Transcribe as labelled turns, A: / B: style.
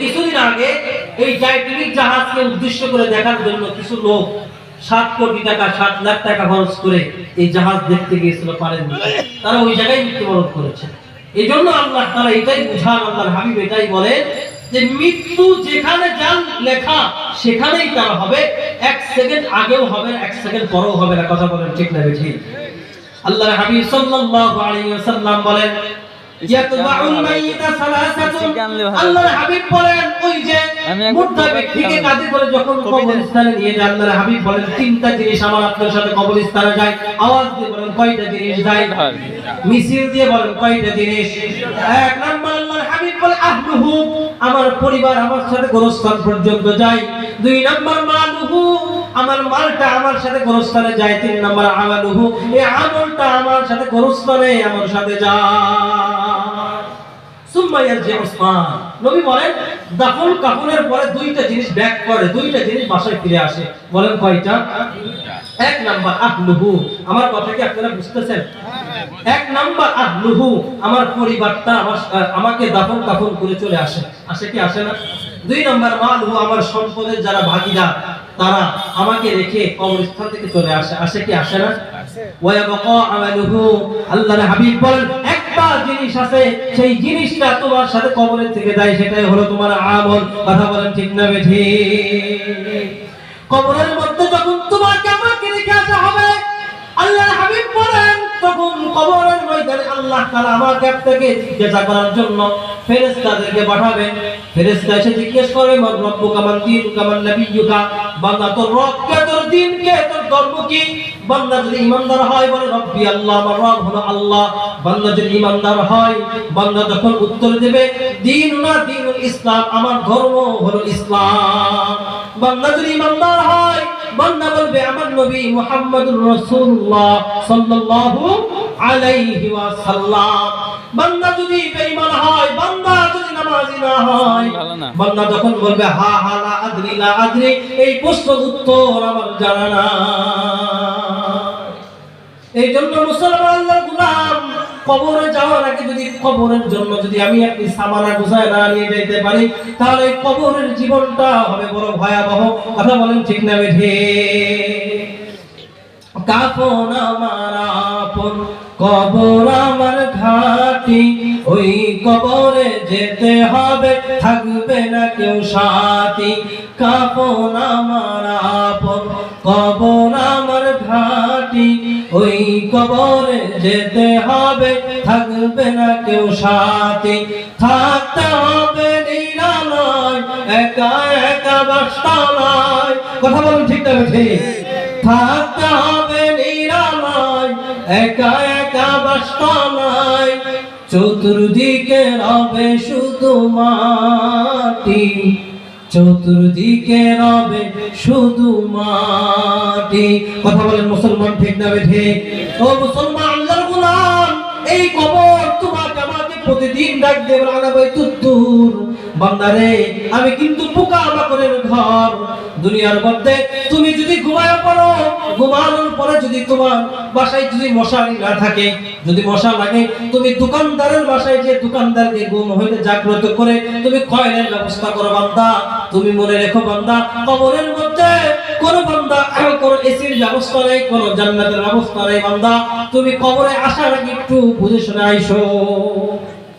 A: কিছুদিন আগে এই টাইটানিক জাহাজকে উদ্দেশ্য করে দেখার জন্য কিছু লোক সাত কোটি টাকা, সাত লাখ টাকা খরচ করে এই জাহাজ দেখতে গিয়েছিল তারা ওই জায়গায় মৃত্যুবরণ করেছে। এই জন্য আল্লাহ তারা এটাই বুঝান, আল্লাহর হাবিব এটাই বলে যে মৃত্যু যেখানে যান লেখা, সেখানেই তারা হবে। এক সেকেন্ড আগেও হবে, এক সেকেন্ড পরেও হবে না, কথা বলেন ঠিক না ঠিক আল্লাহর হাবিব সাল্লাল্লাহু আলাইহি ওয়াসাল্লাম বলেন আল্লাহর হাবিব বলেন ওই যে মুর্দা ব্যক্তিকে কাঁধে করে যখন কবরস্থানে নিয়ে যায় আল্লাহর হাবিব বলেন তিনটা জিনিস আমার আপনার সাথে কবরস্থানে যায়। আওয়াজ দিয়ে বলেন কয়টা জিনিস যায়? মিছিল দিয়ে বলেন কয়টা জিনিস? এক নাম্বার আল্লাহর হাবিব বলে আহলুহু আমার পরিবার আমার সাথে গোরস্থান পর্যন্ত যায়। দুই নাম্বার মালুহু আমার মালটা আমার সাথে গোরস্থানে যায়, তিন নাম্বার আমালুহু। এই আমলটা আমার সাথে গোরস্থানে, আমার সাথে কাফনের পরে দুইটা জিনিস ব্যাক করে, দুইটা জিনিস ফিরে আসে। বলেন এক নাম্বার আমার কথা কি আপনারা এক নাম্বার আমার পরিবারটা আমার আমাকে দাফন কাফন করে চলে আসে। আসে কি, আসে না? দুই নাম্বার মালহু আমার সম্পদের যারা ভাগীদার তারা আমাকে রেখে কবরস্থান থেকে চলে আসে। আসে কি? আসে না? আল্লাহর হাবিব বলেন একটা জিনিস আছে সেই জিনিসটা তোমার সাথে কবরের থেকে যায় সেটাই হলো তোমার আমল। কথা বলেন ঠিক না বেঠি কবরের মধ্যে যখন তোমাকে আমাকে রেখে আসা হবে আল্লাহর হাবিব বলেন তখন কবরের ময়দানে আল্লাহ তাআলা আমার কাছ থেকে জিজ্ঞাসা করার জন্য পাঠাবেন এসে জিজ্ঞেস বান্দা, তোর রব কে তোর দিন কে তোর ধর্ম কি? বান্দা যদি ইমানদার হয়, বলে, রব্বি আল্লাহ, আমার রব হলো আল্লাহ। বান্দা যদি ইমানদার হয়, বান্দা তখন উত্তর দেবে দিন না দিনুল ইসলাম, আমার ধর্ম হলো ইসলাম। বান্দা যদি ইমানদার হয়, বান্দা বলবে, আমার নবী মুহাম্মদুর রাসূলুল্লাহ সাল্লাল্লাহু আলাইহি ওয়াসাল্লাম। বান্দা যদি বেঈমান হয় বান্দা তখন বলবে, হা হা, লা আদরি লা আদরি, এই প্রশ্নের উত্তর আমার জানা না এই জন্য মুসলমান গোলাম কবরে যাওয়ার আগে যদি কবরের জন্য যদি আমি একটি সামানা গুছায় না নিয়ে যেতে পারি, তাহলে কবরের জীবনটা হবে বড় ভয়াবহ। কথা বলেন ঠিক না বেঠে? কাফন আমার আপন, কবর আমার ঘাটি ওই কবরে যেতে হবে, থাকবে না কেউ সাথী। কাফন আমার আপন কবর আমার ঘাটি। ওই কবরে যেতে হবে, থাকবে না কেউ সাথী। থাকতে হবে নিরালয়, একা একা বাসতালয় কথা বলুন ঠিক না ঠিক থাকতে হবে নিরালয়, একা একা বাসতালয় চতুর্দিকে রবে শুধু মাটি। চতুর্দিকে রবে শুধু মাটি। কথা বলেন মুসলমান ঠিক না ঠিক ও মুসলমান, আল্লাহর গোলাম, এই কবর তোমার আমাকে প্রতিদিন ডাক দেব দেবে আনাবে তুদ্দুর বান্দারে আমি কিন্তু পোকা মাকড়ের ঘর। দুনিয়ার মধ্যে তুমি যদি ঘুমায় পড়ো ঘুমানোর পরে যদি তোমার বাসায় যদি মশারি না থাকে, যদি মশা লাগে, তুমি দোকানদারের বাসায় যে দোকানদারকে ঘুম হইতে জাগ্রত করে তুমি কয়েনের ব্যবস্থা করো বান্দা। তুমি মনে রেখো বান্দা, কবরের মধ্যে কোন বান্দা কোন এসির ব্যবস্থা নেই, কোন জান্নাতের ব্যবস্থা নেই বান্দা। তুমি কবরে আসার আগে একটু বুঝে শুনে আইসো।